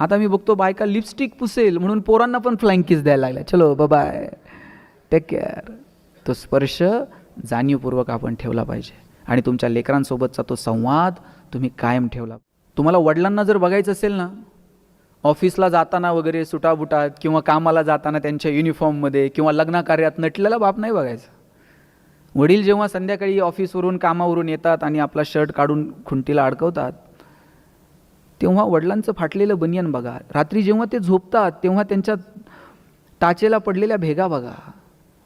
आता मी बघतो बायका लिपस्टिक पुसेल म्हणून पोरांना पण फ्लँकीज द्यायला लागल्या. चलो बाय टेक केअर तो स्पर्श जाणीवपूर्वक आपण ठेवला पाहिजे. आणि तुमच्या लेकरांसोबतचा तो संवाद तुम्ही कायम ठेवला. तुम्हाला वडिलांना जर बघायचं असेल ना ऑफिसला जाताना वगैरे सुटाबुटात किंवा कामाला जाताना त्यांच्या युनिफॉर्ममध्ये किंवा लग्नकार्यात नटलेला बाप नाही बघायचा. वडील जेव्हा संध्याकाळी ऑफिसवरून कामावरून येतात आणि आपला शर्ट काढून खुंटीला अडकवतात तेव्हा वडिलांचं फाटलेलं बनियन बघा. रात्री जेव्हा ते झोपतात तेव्हा त्यांच्या टाचेला पडलेल्या भेगा बघा.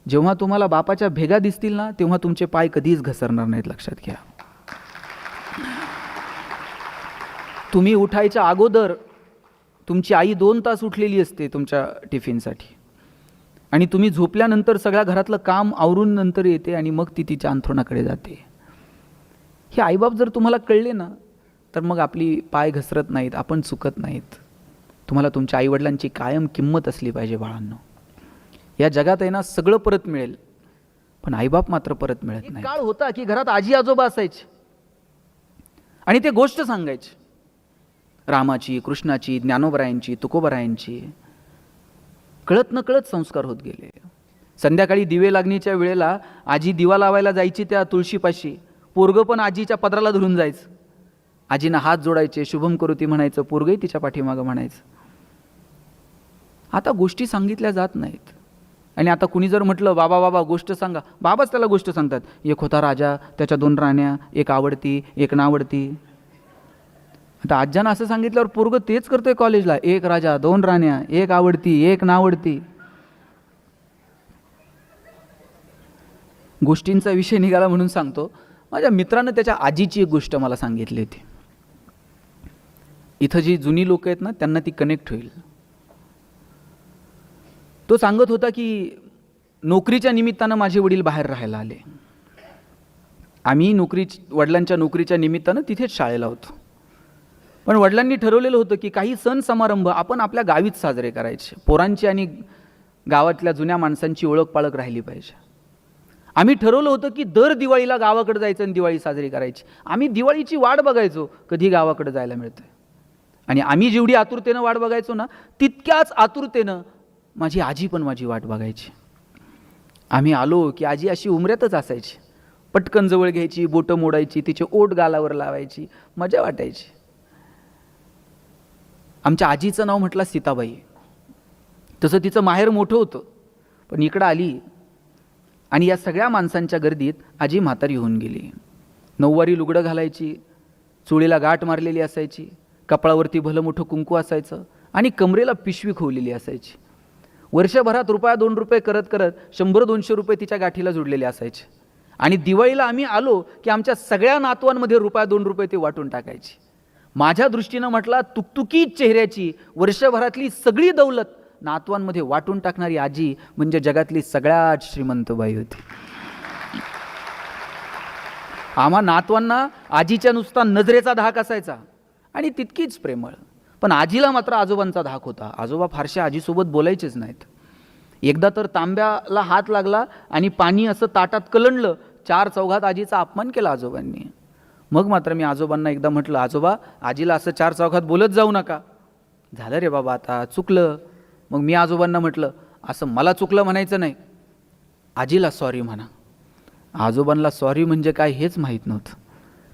जेव्हा तुम्हाला बापाच्या भेगा दिसतील ना तेव्हा तुमचे पाय कधीच घसरणार नाहीत लक्षात घ्या. तुम्ही उठायच्या अगोदर तुमची आई दोन तास उठलेली असते तुमच्या टिफिनसाठी. आणि तुम्ही झोपल्यानंतर सगळ्या घरातलं काम आवरून नंतर येते आणि मग ती तिच्या अंथरुणाकडे जाते. हे आईबाप जर तुम्हाला कळले ना तर मग आपली पाय घसरत नाहीत आपण चुकत नाहीत. तुम्हाला तुमच्या आईवडिलांची कायम किंमत असली पाहिजे बाळांनो. या जगात आहे ना सगळं परत मिळेल. पण आईबाप मात्र परत मिळत नाही काळ होता की घरात आजी आजोबा असायचे. आणि ते गोष्ट सांगायचे. रामाची कृष्णाची ज्ञानोबरायांची तुकोबरायांची. कळत न कळत संस्कार होत गेले. संध्याकाळी दिवे लागणीच्या वेळेला आजी दिवा लावायला जायची त्या तुळशीपाशी. पोरगं पण आजीच्या पदराला धरून जायचं. आजीनं हात जोडायचे शुभम करुती म्हणायचं पोरगही तिच्या पाठीमागं म्हणायचं. आता गोष्टी सांगितल्या जात नाहीत. आणि आता कुणी जर म्हटलं बाबा बाबा गोष्ट सांगा. बाबाच त्याला गोष्ट सांगतात. एक होता राजा त्याच्या दोन राण्या एक आवडती एक नावडती. आता आज्यानं असं सांगितल्यावर पोरगं तेच करतोय कॉलेजला. एक राजा दोन राण्या एक आवडती एक नावडती. गोष्टींचा विषय निघाला म्हणून सांगतो. माझ्या मित्रानं त्याच्या आजीची एक गोष्ट मला सांगितली होती. इथं जी जुनी लोक आहेत ना त्यांना ती कनेक्ट होईल. तो सांगत होता की नोकरीच्या निमित्तानं माझे वडील बाहेर राहायला आले. आम्ही नोकरी वडिलांच्या नोकरीच्या निमित्तानं तिथेच शाळेला होतो. पण वडिलांनी ठरवलेलं होतं की काही सण समारंभ आपण आपल्या गावीच साजरे करायचे. पोरांची आणि गावातल्या जुन्या माणसांची ओळख पाळख राहिली पाहिजे. आम्ही ठरवलं होतं की दर दिवाळीला गावाकडे जायचं आणि दिवाळी साजरी करायची. आम्ही दिवाळीची वाट बघायचो कधी गावाकडे जायला मिळतंय. आणि आम्ही जेवढी आतुरतेनं वाट बघायचो ना तितक्याच आतुरतेनं माझी आजी पण माझी वाट बघायची. आम्ही आलो की आजी अशी उमऱ्यातच असायची. पटकन जवळ घ्यायची बोटं मोडायची तिचे ओट गालावर लावायची मजा वाटायची. आमच्या आजीचं नाव म्हटलं सीताबाई. तसं तिचं माहेर मोठं होतं. पण इकडं आली आणि या सगळ्या माणसांच्या गर्दीत आजी म्हातारी होऊन गेली. नऊवारी लुगडं घालायची चुळीला गाठ मारलेली असायची. कपाळावरती भलं मोठं कुंकू असायचं आणि कमरेला पिशवी खोवलेली असायची. वर्षभरात रुपया दोन रुपये करत करत शंभर दोनशे रुपये तिच्या गाठीला जुडलेले असायचे. आणि दिवाळीला आम्ही आलो की आमच्या सगळ्या नातवांमध्ये रुपया दोन रुपये ते वाटून टाकायची. माझ्या दृष्टीनं म्हटला तुकतुकी चेहऱ्याची वर्षभरातली सगळी दौलत नातवांमध्ये वाटून टाकणारी आजी म्हणजे जगातली सगळ्यात श्रीमंत बाई होती. आम्हा नातवांना आजीच्या नुसता नजरेचा धाक असायचा. आणि तितकीच प्रेमळ. पण आजीला मात्र आजोबांचा धाक होता. आजोबा फारशा आजीसोबत बोलायचेच नाहीत. एकदा तर तांब्याला हात लागला आणि पाणी असं ताटात कलंडलं. चार चौघात आजीचा अपमान केला आजोबांनी. मग मात्र मी आजोबांना एकदा म्हटलं आजोबा आजीला असं चार चौघात बोलत जाऊ नका. झालं रे बाबा आता चुकलं. मग मी आजोबांना म्हटलं असं मला चुकलं म्हणायचं नाही. आजीला सॉरी म्हणा. आजोबांना सॉरी म्हणजे काय हेच माहीत नव्हतं.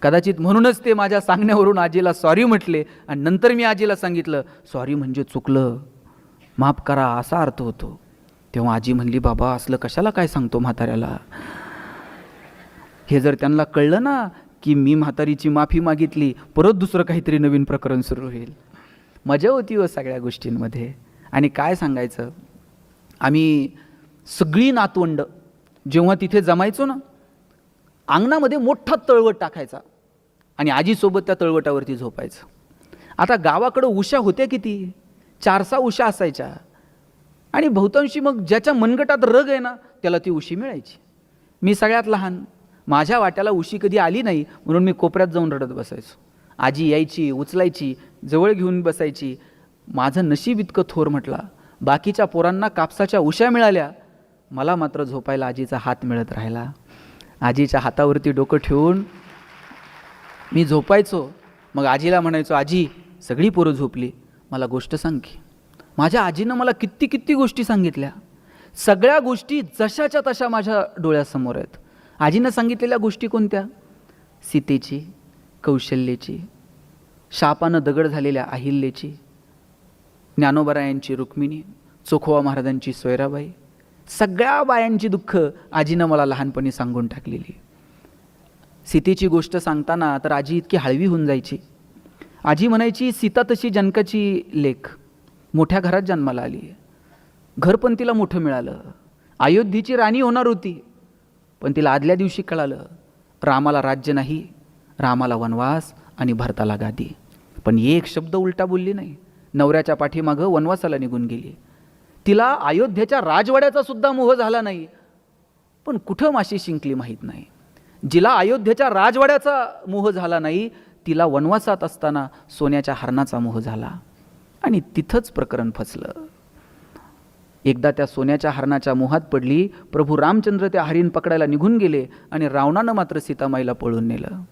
कदाचित म्हणूनच ते माझ्या सांगण्यावरून आजीला सॉरी म्हटले आणि नंतर मी आजीला सांगितलं सॉरी म्हणजे चुकलं. माफ करा असा अर्थ होतो. तेव्हा आजी म्हणली बाबा असलं कशाला काय सांगतो म्हाताऱ्याला? हे जर त्यांना कळलं ना की मी म्हातारीची माफी मागितली परत दुसरं काहीतरी नवीन प्रकरण सुरू होईल. मजा होती व सगळ्या गोष्टींमध्ये. आणि काय सांगायचं? आम्ही सगळी नातवंड जेव्हा तिथे जमायचो ना अंगणामध्ये मोठा तळवट टाकायचा. आणि आजीसोबत त्या तळवटावरती झोपायचं. आता गावाकडं उशा होत्या किती? चारसा उशा असायच्या. आणि बहुतांशी मग ज्याच्या मनगटात रग आहे ना त्याला ती उशी मिळायची. मी सगळ्यात लहान. माझ्या वाट्याला उशी कधी आली नाही म्हणून मी कोपऱ्यात जाऊन रडत बसायचो. आजी यायची उचलायची जवळ घेऊन बसायची. माझं नशीब इतकं थोर म्हटला बाकीच्या पोरांना कापसाच्या उशा मिळाल्या. मला मात्र झोपायला आजीचा हात मिळत राहिला. आजीच्या हातावरती डोकं ठेवून मी झोपायचो. मग आजीला म्हणायचो आजी सगळी पोरं झोपली. मला गोष्ट सांग की. माझ्या आजीनं मला किती किती गोष्टी सांगितल्या. सगळ्या गोष्टी जशाच्या तशा माझ्या डोळ्यासमोर आहेत. आजीनं सांगितलेल्या गोष्टी कोणत्या? सीतेची कौशल्याची शापानं दगड झालेल्या अहिल्याची ज्ञानोबरायांची रुक्मिणी चोखोबा महाराजांची सोयराबाई सगळ्या बायांची दुःख आजीनं मला लहानपणी सांगून टाकलेली. सीतेची गोष्ट सांगताना तर आजी इतकी हळवी होऊन जायची. आजी म्हणायची सीता तशी जनकाची लेख. मोठ्या घरात जन्माला आली घर पण तिला मोठं मिळालं. अयोध्येची राणी होणार होती. पण तिला आदल्या दिवशी कळालं रामाला राज्य नाही रामाला वनवास आणि भरताला गादी. पण एक शब्द उलटा बोलली नाही. नवऱ्याच्या पाठीमागं वनवासाला निघून गेली. तिला अयोध्येच्या राजवाड्याचा सुद्धा मोह झाला नाही. पण कुठं माशी शिंकली माहीत नाही. जिला अयोध्येच्या राजवाड्याचा मोह झाला नाही तिला वनवासात असताना सोन्याच्या हरणाचा मोह झाला. आणि तिथंच प्रकरण फसलं. एकदा त्या सोन्याच्या हरणाच्या मोहात पडली प्रभू रामचंद्र त्या हरिण पकडायला निघून गेले आणि रावणानं मात्र सीतामाईला पळून नेलं.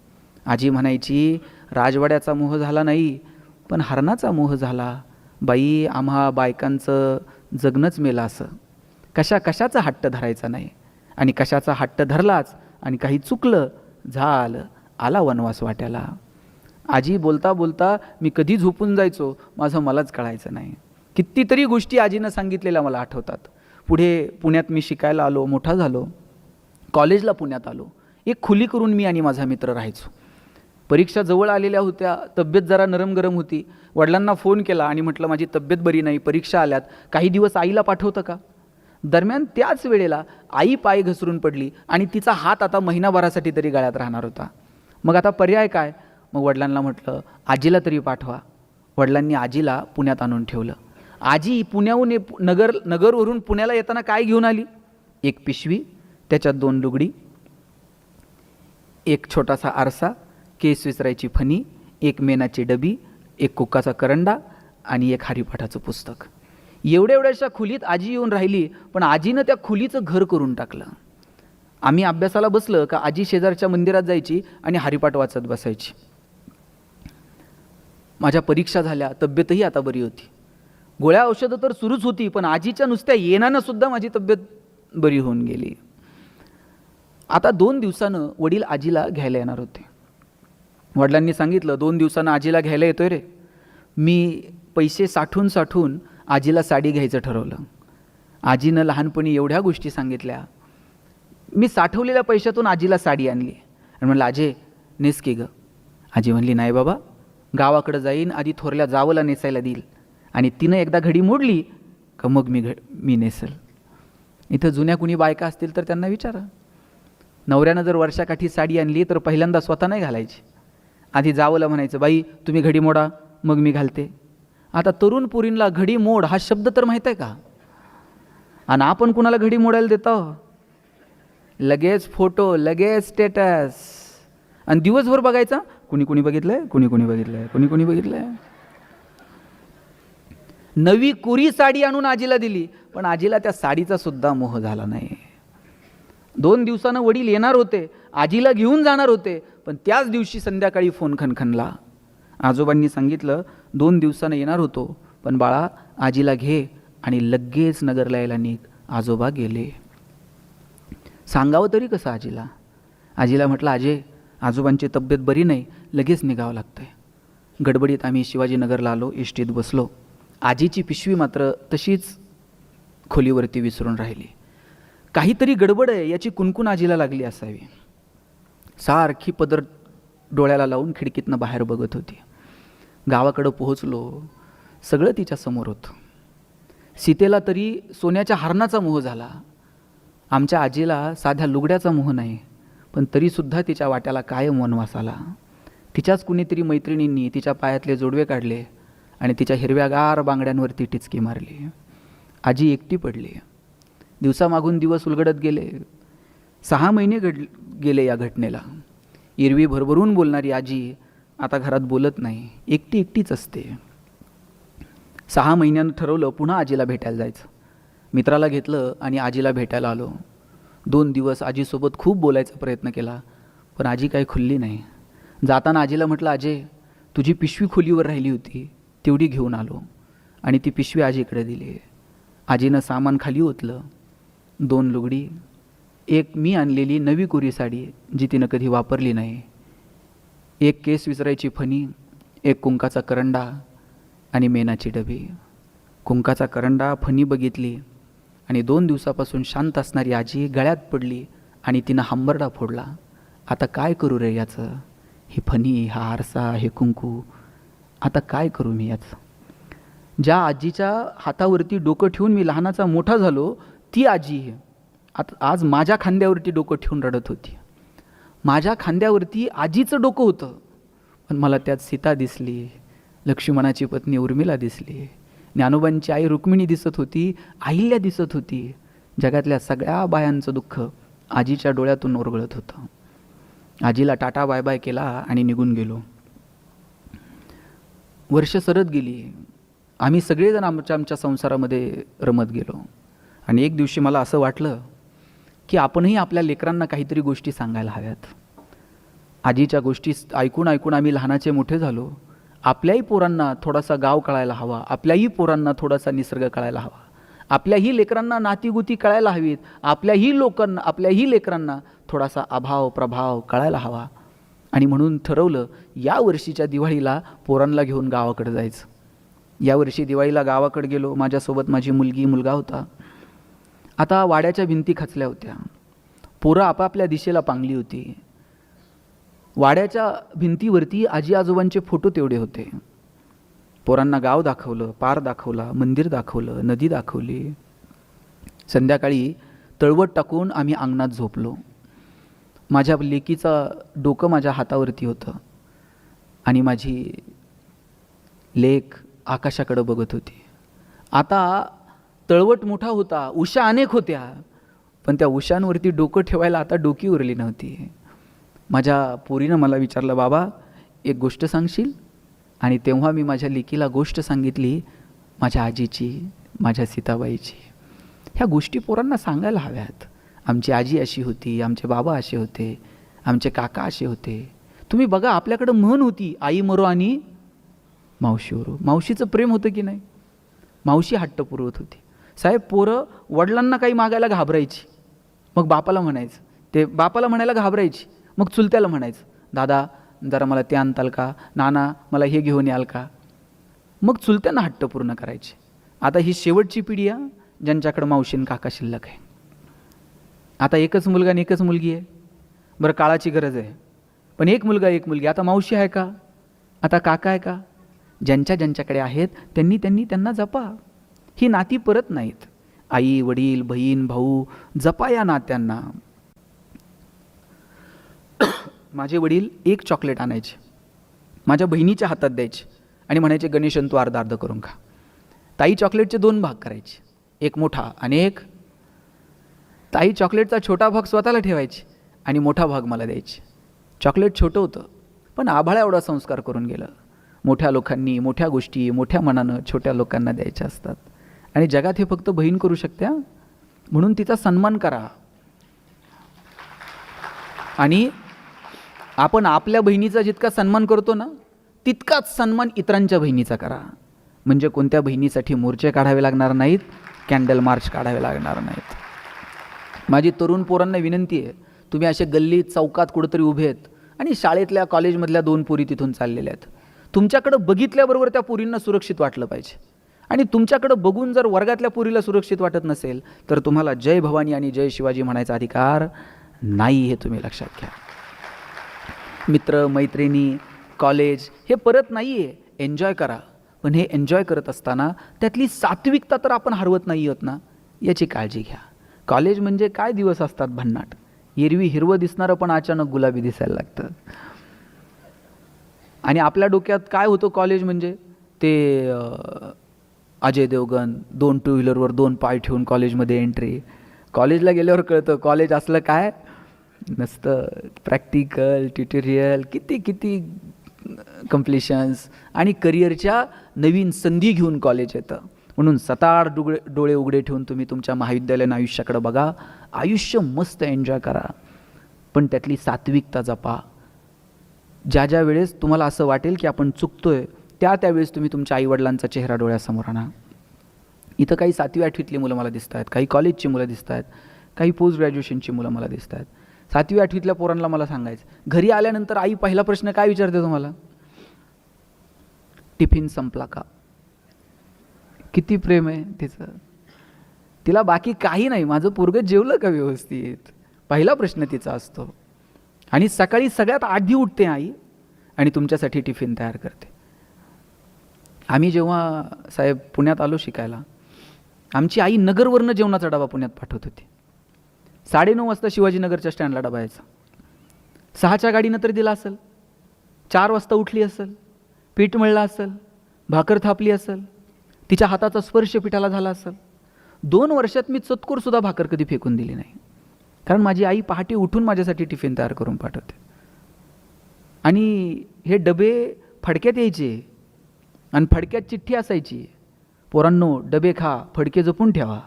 आजी म्हणायची राजवाड्याचा मोह झाला नाही पण हरणाचा मोह झाला. बाई आम्हा बायकांचं जगणंच मेलं असं. कशा कशाचा हट्ट धरायचा नाही? आणि कशाचा हट्ट धरलाच आणि काही चुकलं झालं आला वनवास वाट्याला. आजी बोलता बोलता मी कधी झोपून जायचो? माझं मलाच कळायचं नाही. कितीतरी गोष्टी आजीनं सांगितलेल्या मला आठवतात. पुढे पुण्यात मी शिकायला आलो मोठा झालो. कॉलेजला पुण्यात आलो. एक खुली करून मी आणि माझा मित्र राहायचो. परीक्षा जवळ आलेल्या होत्या तब्येत जरा नरम गरम होती. वडिलांना फोन केला आणि म्हटलं माझी तब्येत बरी नाही परीक्षा आल्यात. काही दिवस आईला पाठवतं का? दरम्यान त्याच वेळेला आई पाय घसरून पडली आणि तिचा हात आता महिनाभरासाठी तरी गळ्यात राहणार होता. मग आता पर्याय काय? मग वडिलांना म्हटलं आजीला तरी पाठवा. वडिलांनी आजीला पुण्यात आणून ठेवलं. आजी पुण्याहून नगर नगरवरून पुण्याला येताना काय घेऊन आली? एक पिशवी त्याच्यात दोन लुगडी एक छोटासा आरसा केस विसरायची फणी एक मेनाची डबी एक कुक्काचा करंडा आणि एक हरिपाठाचं पुस्तक. एवढ्या एवढ्याशा खोलीत आजी येऊन राहिली पण आजीनं त्या खोलीचं घर करून टाकलं. आम्ही अभ्यासाला बसलं का आजी शेजारच्या मंदिरात जायची आणि हरिपाठ वाचत बसायची. माझ्या परीक्षा झाल्या तब्येतही आता बरी होती. गोळ्या औषधं तर सुरूच होती पण आजीच्या नुसत्या येण्यानं सुद्धा माझी तब्येत बरी होऊन गेली. आता दोन दिवसानं वडील आजीला घ्यायला येणार होते. वडिलांनी सांगितलं दोन दिवसानं आजीला घ्यायला येतोय रे. मी पैसे साठून साठून आजीला साडी घ्यायचं ठरवलं. आजीनं लहानपणी एवढ्या गोष्टी सांगितल्या. मी साठवलेल्या पैशातून आजीला साडी आणली. आणि म्हणलं आजे नेस की ग. आजी म्हणली नाही बाबा गावाकडं जाईन आधी थोरल्या जावला नेसायला देईल. आणि तिनं एकदा घडी मोडली का मग मी घ मी नेसल. इथं जुन्या कुणी बायका असतील तर त्यांना विचारा. नवऱ्यानं जर वर्षाकाठी साडी आणली तर पहिल्यांदा स्वतः नाही घालायची. आधी जावलं म्हणायचं बाई तुम्ही घडी मोडा मग मी घालते. आता तरुण पुरींला घडी मोड हा शब्द तर माहीत आहे का? आणि आपण कुणाला घडी मोडायला देतो? लगेच फोटो लगेच स्टेटस आणि दिवसभर बघायचा कुणी कुणी बघितलंय कुणी कुणी बघितलंय कुणी कुणी बघितलंय. नवी कुरी साडी आणून आजीला दिली पण आजीला त्या साडीचा सुद्धा मोह झाला नाही. दोन दिवसानं वडील येणार होते आजीला घेऊन जाणार होते पण त्याच दिवशी संध्याकाळी फोन खणखणला आजोबांनी सांगितलं दोन दिवसानं येणार होतो पण बाळा आजीला घे आणि लगेच नगरला यायला निघ. आजोबा गेले. सांगावं तरी कसं आजीला? आजीला म्हटलं आजे आजोबांची तब्येत बरी नाही लगेच निघावं लागतंय. गडबडीत आम्ही शिवाजीनगरला आलो इष्टीत बसलो. आजीची पिशवी मात्र तशीच खोलीवरती विसरून राहिली. काहीतरी गडबड आहे याची कुणकुण आजीला लागली असावी. सारखी पदर डोळ्याला लावून खिडकीतनं बाहेर बघत होती. गावाकडं पोहोचलो सगळं तिच्या समोर होतं. सीतेला तरी सोन्याच्या हरणाचा मोह झाला. आमच्या आजीला साध्या लुगड्याचा मोह नाही पण तरीसुद्धा तिच्या वाट्याला कायम वनवास आला. तिच्याच कुणीतरी मैत्रिणींनी तिच्या पायातले जोडवे काढले आणि तिच्या हिरव्यागार बांगड्यांवरती टिचकी मारली. आजी एकटी पडली. दिवसामागून दिवस उलगडत गेले. सहा महिने घड गेले या घटनेला. एरवी भरभरून बोलणारी आजी आता घरात बोलत नाही. एकटी एकटीच असते. सहा महिन्यानं ठरवलं पुन्हा आजीला भेटायला जायचं. मित्राला घेतलं आणि आजीला भेटायला आलो. दोन दिवस आजीसोबत खूप बोलायचा प्रयत्न केला पण आजी काही खुलली नाही. जाताना आजीला म्हटलं आजे तुझी पिशवी खोलीवर राहिली होती. तेवढी घेऊन आलो. आणि ती पिशवी आजीकडे दिली. आजीनं सामान खाली ओतलं. दोन लुगडी एक मी आणलेली नवी कोरी साडी जी तिनं कधी वापरली नाही. एक केस विसरायची फणी एक कुंकाचा करंडा आणि मेनाची डबी. कुंकाचा करंडा फणी बघितली आणि दोन दिवसापासून शांत असणारी आजी गळ्यात पडली आणि तिनं हंबरडा फोडला. आता काय करू रे याचं? ही फणी हा आरसा हे कुंकू. आता काय करू मी याचं? ज्या आजीच्या हातावरती डोकं ठेवून मी लहानाचा मोठा झालो ती आजी आता आज माझ्या खांद्यावरती डोकं ठेवून रडत होती. माझ्या खांद्यावरती आजीचं डोकं होतं. पण मला त्यात सीता दिसली लक्ष्मणाची पत्नी उर्मिला दिसली ज्ञानोबांची आई रुक्मिणी दिसत होती अहिल्या दिसत होती. जगातल्या सगळ्या बायांचं दुःख आजीच्या डोळ्यातून ओरगळत होतं. आजीला टाटा बाय बाय केला आणि निघून गेलो. वर्ष सरत गेली. आम्ही सगळेजण आमच्या आमच्या संसारामध्ये रमत गेलो. आणि एक दिवशी मला असं वाटलं की आपणही आपल्या लेकरांना काहीतरी गोष्टी सांगायला हव्यात. आजीच्या गोष्टी ऐकून ऐकून आम्ही लहानाचे मोठे झालो. आपल्याही पोरांना थोडासा गाव कळायला हवा. आपल्याही पोरांना थोडासा निसर्ग कळायला हवा. आपल्याही लेकरांना नातीगुती कळायला हवीत. आपल्याही लोकांना आपल्याही लेकरांना थोडासा अभाव प्रभाव कळायला हवा. आणि म्हणून ठरवलं या वर्षीच्या दिवाळीला पोरांना घेऊन गावाकडे जायचं. यावर्षी दिवाळीला गावाकडे गेलो. माझ्यासोबत माझी मुलगी मुलगा होता. आता वाड्याच्या भिंती खचल्या होत्या. पोरं आपापल्या दिशेला पांगली होती. वाड्याच्या भिंतीवरती आजी आजोबांचे फोटो तेवढे होते. पोरांना गाव दाखवलं पार दाखवला मंदिर दाखवलं नदी दाखवली. संध्याकाळी तळवट टाकून आम्ही अंगणात झोपलो. माझ्या लेकीचा डोकं माझ्या हातावरती होतं. आणि माझी लेख आकाशाकडं बघत होती. आता तळवट मोठा होता उषा अनेक होत्या. पण त्या उशांवरती डोकं ठेवायला आता डोकी उरली नव्हती. माझ्या पोरीनं मला विचारलं बाबा एक गोष्ट सांगशील? आणि तेव्हा मी माझ्या लेकीला गोष्ट सांगितली माझ्या आजीची माझ्या सीताबाईची. ह्या गोष्टी पोरांना सांगायला हव्यात. आमची आजी अशी होती आमचे बाबा असे होते आमचे काका असे होते. तुम्ही बघा आपल्याकडं म्हण होती आई मरो आणि मावशी उरो मावशीचं प्रेम होतं की नाही? मावशी हट्ट पुरवत होती. साहेब पोरं वडिलांना काही मागायला घाबरायची. मग बापाला म्हणायचं. ते बापाला म्हणायला घाबरायची. मग चुलत्याला म्हणायचं दादा जरा मला ते आणताल का? नाना मला हे घेऊन याल का? मग चुलत्यांना हट्ट पूर्ण करायचे. आता ही शेवटची पिढी आहे ज्यांच्याकडं मावशीन काका शिल्लक आहे. आता एकच मुलगा आणि एकच मुलगी आहे. बरं काळाची गरज आहे. पण एक मुलगा एक मुलगी. आता मावशी आहे का? आता काका आहे का? ज्यांच्या ज्यांच्याकडे आहेत त्यांनी त्यांनी त्यांना जपा. ही नाती परत नाहीत. आई वडील बहीण भाऊ जपा या नात्यांना. माझे वडील एक चॉकलेट आणायचे. माझ्या बहिणीच्या हातात द्यायचे आणि म्हणायचे गणेशन तू अर्धा अर्ध करून खा. ताई चॉकलेटचे दोन भाग करायचे. एक मोठा आणि एक ताई चॉकलेटचा छोटा भाग स्वतःला ठेवायची आणि मोठा भाग मला द्यायची. चॉकलेट छोटं होतं पण आभाळा एवढा संस्कार करून गेलं. मोठ्या लोकांनी मोठ्या गोष्टी मोठ्या मनानं छोट्या लोकांना द्यायच्या असतात. आणि जगात हे फक्त बहीण करू शकत्या म्हणून तिचा सन्मान करा. आणि आपण आपल्या बहिणीचा जितका सन्मान करतो ना तितकाच सन्मान इतरांच्या बहिणीचा करा. म्हणजे कोणत्या बहिणीसाठी मोर्चे काढावे लागणार नाहीत कॅन्डल मार्च काढावे लागणार नाहीत. माझी तरुण पोरांना विनंती आहे तुम्ही असे गल्ली चौकात कुठंतरी उभे आहेत आणि शाळेतल्या कॉलेजमधल्या दोन पोरी तिथून चाललेल्या आहेत. तुमच्याकडं बघितल्याबरोबर त्या पोरींना सुरक्षित वाटलं पाहिजे. आणि तुमच्याकडं बघून जर वर्गातल्या पोरीला सुरक्षित वाटत नसेल तर तुम्हाला जय भवानी आणि जय शिवाजी म्हणायचा अधिकार नाही हे तुम्ही लक्षात घ्या. मित्र मैत्रिणी कॉलेज हे परत नाही आहे एन्जॉय करा. पण हे एन्जॉय करत असताना त्यातली सात्विकता तर आपण हरवत नाही आहोत ना याची काळजी घ्या. कॉलेज म्हणजे काय दिवस असतात भन्नाट? एरवी हिरवं दिसणारं पण अचानक गुलाबी दिसायला लागतं. आणि आपल्या डोक्यात काय होतं कॉलेज म्हणजे? ते अजय देवगण दोन टू व्हीलरवर दोन पाय ठेवून कॉलेजमध्ये एंट्री कॉलेजला गेल्यावर कळतं कॉलेज असलं काय? नसतं. प्रॅक्टिकल ट्युटोरियल किती किती कम्प्लिशन्स आणि करिअरच्या नवीन संधी घेऊन कॉलेज येतं. म्हणून सताड डुगळे डोळे उघडे ठेवून तुम्ही तुमच्या महाविद्यालयीन आयुष्याकडे बघा. आयुष्य मस्त एन्जॉय करा. पण त्यातली सात्विकता जपा. ज्या ज्या वेळेस तुम्हाला असं वाटेल की आपण चुकतोय त्या त्यावेळेस तुम्ही तुमच्या आईवडिलांचा चेहरा डोळ्यासमोर आणा. इथं काही सातवी आठवीतली मुलं मला दिसत आहेत काही कॉलेजची मुलं दिसत आहेत काही पोस्ट ग्रॅज्युएशनची मुलं मला दिसत आहेत सातवी आठवीतल्या पोरांना मला सांगायचं घरी आल्यानंतर आई पहिला प्रश्न काय विचारते तुम्हाला? टिफिन संपला का? किती प्रेम आहे तिचं. तिला बाकी काही नाही माझं पोरगं जेवलं का व्यवस्थित? पहिला प्रश्न तिचा असतो. आणि सकाळी सगळ्यात आधी उठते आई आणि तुमच्यासाठी टिफिन तयार करते. आम्ही जेव्हा साहेब पुण्यात आलो शिकायला आमची आई नगरवरनं जेवणाचा डबा पुण्यात पाठवत होती. साडेनऊ वाजता शिवाजीनगरच्या स्टँडला डबा यायचा. सहाच्या गाडीनं तर दिला असेल. चार वाजता उठली असेल. पीठ मळलं असेल. भाकर थापली असेल. तिच्या हाताचा स्पर्श पिठाला झाला असेल. दोन वर्षात मी चतकूरसुद्धा भाकर कधी फेकून दिली नाही. कारण माझी आई पहाटे उठून माझ्यासाठी टिफिन तयार करून पाठवते. आणि हे डबे फडक्यात यायचे. आणि फडक्यात चिठ्ठी असायची. पोरांनो डबे खा फडके जपून ठेवा.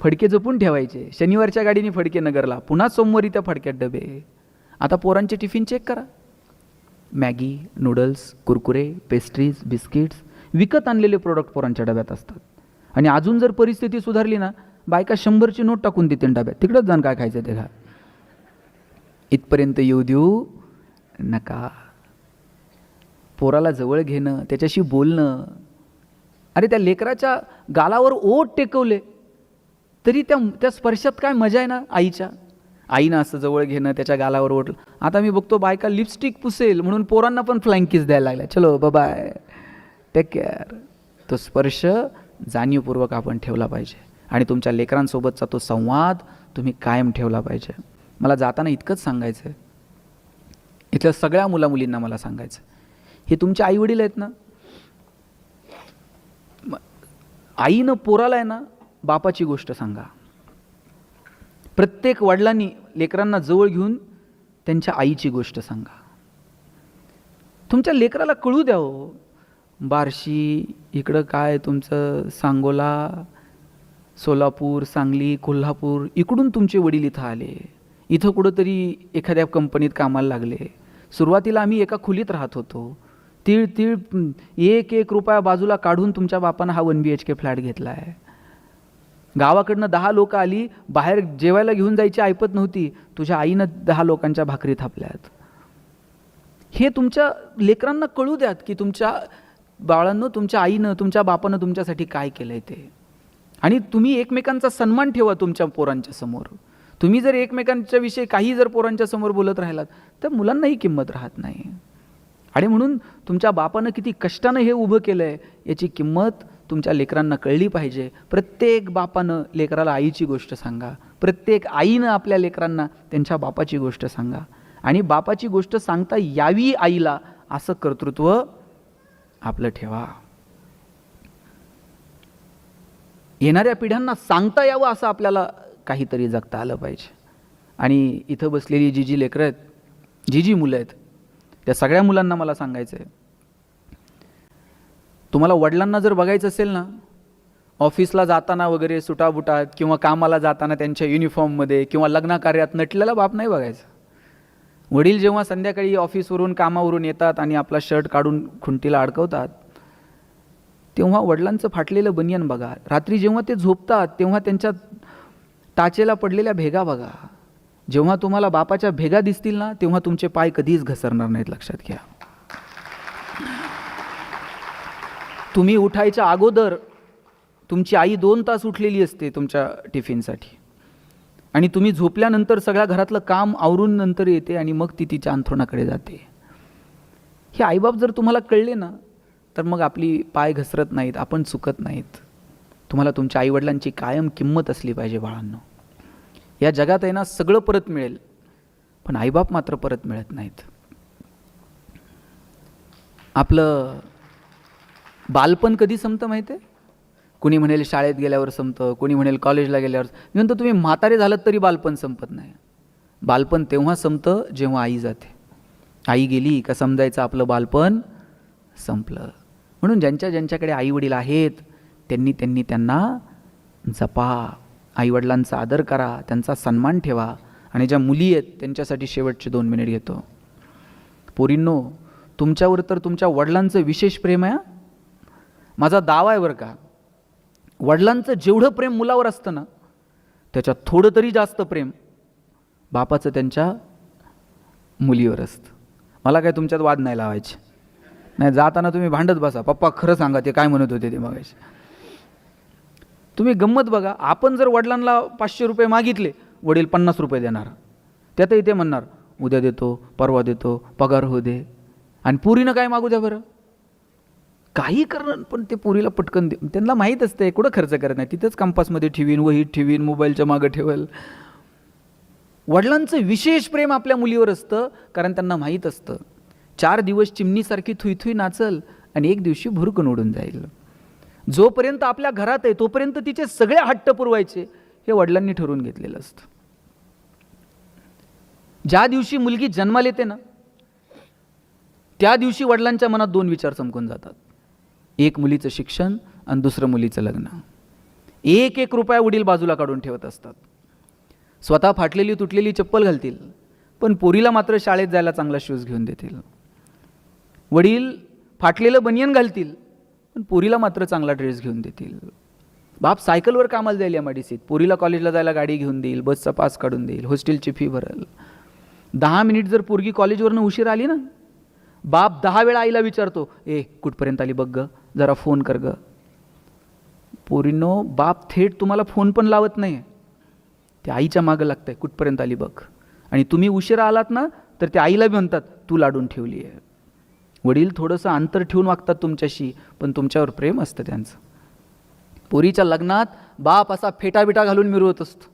फडके जपून ठेवायचे. शनिवारच्या गाडीने फडके नगरला. पुन्हा सोमवारी त्या फडक्यात डबे. आता पोरांचे टिफिन चेक करा. Maggi noodles Kurkure pastries biscuits विकत आणलेले प्रोडक्ट पोरांच्या डब्यात असतात. आणि अजून जर परिस्थिती सुधारली ना बायका शंभरची नोट टाकून देतील डब्यात. तिकडंच जाण काय खायचं ते खा इथपर्यंत येऊ देऊ नका. पोराला जवळ घेणं त्याच्याशी बोलणं. अरे त्या लेकराच्या गालावर ओठ टेकवले. तरी त्या त्या स्पर्शात काय मजा आहे ना आईच्या? आईनं असं जवळ घेणं त्याच्या गालावर ओढलं आता मी बघतो बायका लिपस्टिक पुसेल म्हणून पोरांना पण फ्लाइंग किस द्यायला लागल्या. चलो बाय टेक केअर तो स्पर्श जाणीवपूर्वक आपण ठेवला पाहिजे. आणि तुमच्या लेकरांसोबतचा तो संवाद तुम्ही कायम ठेवला पाहिजे. मला जाताना इतकंच सांगायचं आहे इथल्या सगळ्या मुलामुलींना मला सांगायचं हे तुमचे आईवडील आहेत ना? आईनं पोराला आहे ना बापाची गोष्ट सांगा. प्रत्येक वडिलांनी लेकरांना जवळ घेऊन त्यांच्या आईची गोष्ट सांगा. तुमच्या लेकराला कळू द्या हो. बार्शी इकडं काय तुमचं सांगोला सोलापूर सांगली कोल्हापूर इकडून तुमचे वडील इथं आले. इथं कुठंतरी एखाद्या कंपनीत कामाला लागले. सुरुवातीला आम्ही एका खोलीत राहत होतो. तीळ तीळ एक एक रुपया बाजूला काढून तुमच्या बापानं हा one B H K flat घेतला आहे. गावाकडनं दहा लोक आली बाहेर जेवायला घेऊन जायची ऐपत नव्हती. तुझ्या आईनं दहा लोकांच्या भाकरी थापल्यात हे तुमच्या लेकरांना कळू द्यात की तुमच्या बाळांनो तुमच्या आईनं तुमच्या बापानं तुमच्यासाठी काय केलं आहे ते. आणि तुम्ही एकमेकांचा सन्मान ठेवा तुमच्या पोरांच्या समोर. तुम्ही जर एकमेकांच्या विषयी काही जर पोरांच्या समोर बोलत राहिलात तर मुलांनाही किंमत राहत नाही. आणि म्हणून तुमच्या बापानं किती कष्टानं हे उभं केलं आहे याची किंमत तुमच्या लेकरांना कळली पाहिजे. प्रत्येक बापानं लेकराला आईची गोष्ट सांगा. प्रत्येक आईनं आपल्या लेकरांना त्यांच्या बापाची गोष्ट सांगा. आणि बापाची गोष्ट सांगता यावी आईला असं कर्तृत्व आपलं ठेवा. येणाऱ्या पिढ्यांना सांगता यावं असं आपल्याला काहीतरी जगता आलं पाहिजे. आणि इथं बसलेली जी जी लेकरं आहेत जी जी मुलं आहेत त्या सगळ्या मुलांना मला सांगायचं आहे तुम्हाला वडिलांना जर बघायचं असेल ना ऑफिसला जाताना वगैरे सुटाबुटात किंवा कामाला जाताना त्यांच्या युनिफॉर्ममध्ये किंवा लग्नाकार्यात नटलेला बाप नाही बघायचा. वडील जेव्हा संध्याकाळी ऑफिसवरून कामावरून येतात आणि आपला शर्ट काढून खुंटीला अडकवतात तेव्हा वडिलांचं फाटलेलं बनियन बघा. रात्री जेव्हा ते झोपतात तेव्हा त्यांच्या टाचेला पडलेल्या भेगा बघा. जेव्हा तुम्हाला बापाच्या भेगा दिसतील ना तेव्हा तुमचे पाय कधीच घसरणार नाहीत लक्षात घ्या. तुम्ही उठायच्या अगोदर तुमची आई दोन तास उठलेली असते तुमच्या टिफिनसाठी. आणि तुम्ही झोपल्यानंतर सगळ्या घरातलं काम आवरून नंतर येते आणि मग ती तिच्या अंथरुणाकडे जाते. हे आईबाप जर तुम्हाला कळले ना तर मग आपली पाय घसरत नाहीत आपण चुकत नाहीत. तुम्हाला तुमच्या आईवडिलांची कायम किंमत असली पाहिजे बाळांनो. या जगात आहे ना सगळं परत मिळेल पण आईबाप मात्र परत मिळत नाहीत. आपलं बालपण कधी संपतं माहिती आहे? कुणी म्हणेल शाळेत गेल्यावर संपतं कोणी म्हणेल कॉलेजला गेल्यावर मी म्हणतो तुम्ही म्हातारे झालं तरी बालपण संपत नाही. बालपण तेव्हा संपतं जेव्हा आई जाते. आई गेली का समजायचं आपलं बालपण संपलं. म्हणून ज्यांच्या ज्यांच्याकडे आईवडील आहेत त्यांनी त्यांनी त्यांना जपा. आईवडिलांचा आदर करा त्यांचा सन्मान ठेवा आणि ज्या मुली आहेत त्यांच्यासाठी शेवटचे दोन मिनिट घेतो. पोरींनो तुमच्यावर तर तुमच्या वडिलांचं विशेष प्रेम आहे माझा दावा आहे बरं का वडिलांचं जेवढं प्रेम मुलावर असतं ना त्याच्यात थोडं तरी जास्त प्रेम बापाचं त्यांच्या मुलीवर असतं. मला काय तुमच्यात वाद नाही लावायचे. नाही जाताना तुम्ही भांडत बसा. पप्पा खरं सांगा ते काय म्हणत होते ते मगाशी. तुम्ही गंमत बघा आपण जर वडिलांना पाचशे रुपये मागितले वडील पन्नास रुपये देणार. त्यातही ते म्हणणार उद्या देतो परवा देतो पगार होऊ दे. आणि पुरीनं काय मागू द्या बरं? काही करणं पण ते पुरीला पटकन दे. त्यांना माहीत असते कुठं खर्च करत नाही. तिथंच कंपासमध्ये ठेवीन वहीत ठेवीन मोबाईलच्या मागं ठेवल. वडिलांचं विशेष प्रेम आपल्या मुलीवर असतं कारण त्यांना माहीत असतं. चार दिवस चिमणीसारखी थुईथुई नाचल आणि एक दिवशी भुरकून उडून जाईल. जोपर्यंत आपल्या घरात आहे तोपर्यंत तिचे सगळे हट्ट पुरवायचे हे वडिलांनी ठरवून घेतलेलं असतं. ज्या दिवशी मुलगी जन्माला येते ना त्या दिवशी वडिलांच्या मनात दोन विचार चमकून जातात. एक मुलीचं शिक्षण आणि दुसरं मुलीचं लग्न. एक एक रुपया वडील बाजूला काढून ठेवत असतात. स्वतः फाटलेली तुटलेली चप्पल घालतील पण पोरीला मात्र शाळेत जायला चांगला शूज घेऊन देतील. वडील फाटलेलं बनियन घालतील पण पोरीला मात्र चांगला ड्रेस घेऊन देतील. बाप सायकलवर कामाला जाईल एम आय डी सीत पोरीला कॉलेजला जायला गाडी घेऊन देईल बसचा पास काढून देईल हॉस्टेलची फी भरल. दहा मिनिट जर पोरगी कॉलेजवरनं उशीर आली ना बाप दहा वेळा आईला विचारतो ए कुठपर्यंत आली बघ ग जरा फोन कर ग. पोरीनो बाप थेट तुम्हाला फोन पण लावत नाही ते आईच्या मागं लागतंय कुठपर्यंत आली बघ? आणि तुम्ही उशिरा आलात ना तर ते आईला म्हणतात तू लाडून ठेवली आहे वडील थोडंसं अंतर ठेवून वागतात तुमच्याशी पण तुमच्यावर प्रेम असतं त्यांचं. पोरीच्या लग्नात बाप असा फेटाबिटा घालून मिरवत असतो.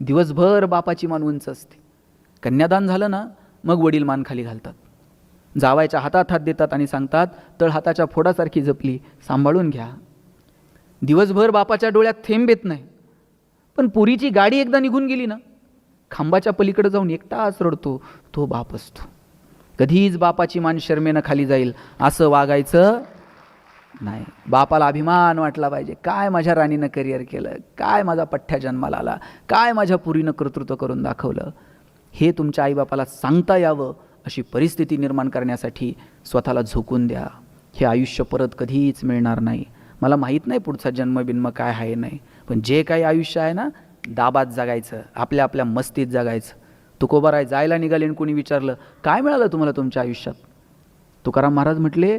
दिवसभर बापाची मान उंच असते. कन्यादान झालं ना मग वडील मान खाली घालतात. जावायच्या हातात हात देतात आणि सांगतात तळ हाताच्या फोडासारखी जपली सांभाळून घ्या. दिवसभर बापाच्या डोळ्यात थेंब येत नाही. पण पुरीची गाडी एकदा निघून गेली ना खांबाच्या पलीकडे जाऊन एकटाच रडतो तो बाप असतो. कधीच बापाची मान शर्मेनं खाली जाईल असं वागायचं नाही. बापाला अभिमान वाटला पाहिजे. काय माझ्या राणीनं करिअर केलं? काय माझा पठ्ठ्या जन्माला आला? काय माझ्या पुरीनं कर्तृत्व करून दाखवलं? हे तुमच्या आईबापाला सांगता यावं अशी परिस्थिती निर्माण करण्यासाठी स्वतःला झोकून द्या. हे आयुष्य परत कधीच मिळणार नाही. मला माहीत नाही पुढचा जन्मबिन्म काय आहे नाही. पण जे काही आयुष्य आहे ना दाबात जगायचं आपल्या आपल्या मस्तीत जगायचं. तुकोबाराय जायला निघाले आणि कोणी विचारलं काय मिळालं तुम्हाला तुमच्या आयुष्यात? तुकाराम महाराज म्हटले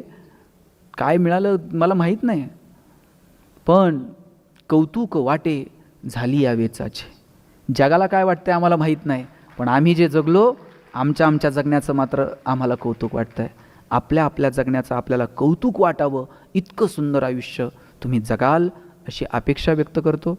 काय मिळालं मला माहीत नाही पण कौतुक वाटे झाली या वेचाचे. जगाला काय वाटतंय आम्हाला माहीत नाही पण आम्ही जे जगलो आमच्या आमच्या जगण्याचं मात्र आम्हाला कौतुक वाटतं आहे आपल्या आपल्या जगण्याचं आपल्याला कौतुक वाटावं इतकं सुंदर आयुष्य तुम्ही जगाल अशी अपेक्षा व्यक्त करतो.